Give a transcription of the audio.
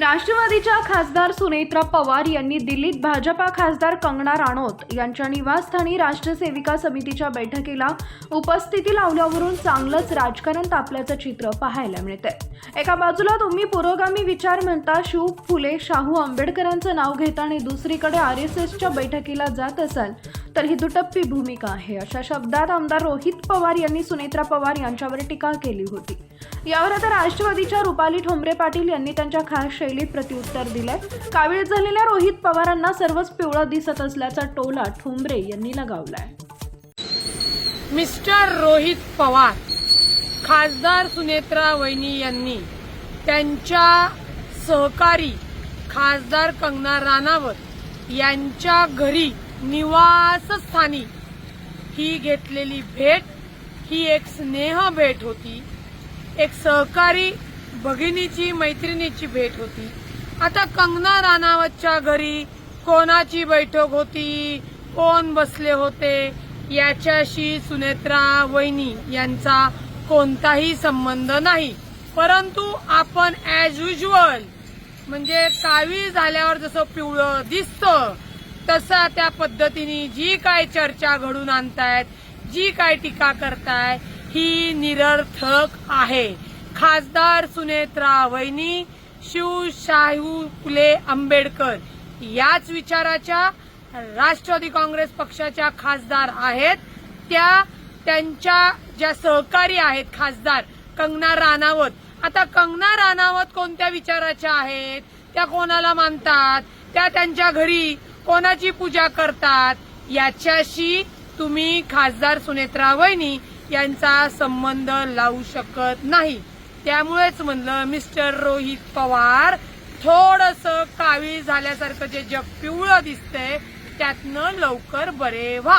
राष्ट्रवादीच्या खासदार सुनेत्रा पवार यांनी दिल्लीत भाजपा खासदार कंगना राणोत यांच्या निवासस्थानी राष्ट्र सेविका समितीच्या बैठकीला उपस्थिती लावल्यावरून चांगलंच राजकारण तापल्याचं चित्र पाहायला मिळतंय. एका बाजूला तुम्ही पुरोगामी विचार म्हणता शिव फुले शाहू आंबेडकरांचं नाव घेता आणि दुसरीकडे आर एस एसच्या बैठकीला जात असाल तर ही दुटप्पी भूमिका आहे. अशा शब्दात आमदार रोहित पवार यांनी सुनेत्रा पवार यांच्यावर टीका केली होती. यावर आता राष्ट्रवादीच्या रुपाली ठोंबरे पाटील यांनी त्यांच्या खास शैलीत प्रत्युत्तर दिलंय. कावीळ झालेल्या रोहित पवारांना सर्वच पिवळं दिसत असल्याचा टोला ठोंबरे यांनी लगावलाय. मिस्टर रोहित पवार खासदार सुनेत्रा वैनी यांनी त्यांच्या सहकारी खासदार कंगना राणावत यांच्या घरी निवासस्थानी ही घेतलेली भेट ही एक स्नेह भेट होती. एक सहकारी भगिनीची मैत्रिणीची भेट होती. आता कंगना राणावतच्या घरी कोणाची बैठक होती? कोण बसले होते? याच्याशी सुनेत्रा वैनी यांचा कोणताही संबंध नाही. परंतु आपण ऍज युजल म्हणजे कावी झाल्यावर जसं पिवळं दिसतं तसा त्या पद्धतीने जी काय चर्चा घडून आणतायत जी काय टीका करताय ही निरर्थक आहे. खासदार सुनेत्रा वैनी शिवशाहू फुले आंबेडकर याच विचाराच्या राष्ट्रवादी काँग्रेस पक्षाच्या खासदार आहेत. त्या त्यांच्या ज्या सहकारी आहेत खासदार कंगना राणावत. आता कंगना राणावत कोणत्या विचाराच्या आहेत? त्या कोणाला मानतात? त्या त्यांच्या घरी कोणाची पूजा करतात याच्याशी तुम्ही खासदार सुनेत्रा वैनी यांचा संबंध लावू शकत नाही. त्यामुळेच म्हणलं मिस्टर रोहित पवार थोडस कावीळ झाल्यासारखं जे जग पिवळं दिसतंय त्यातनं लवकर बरे व्हा.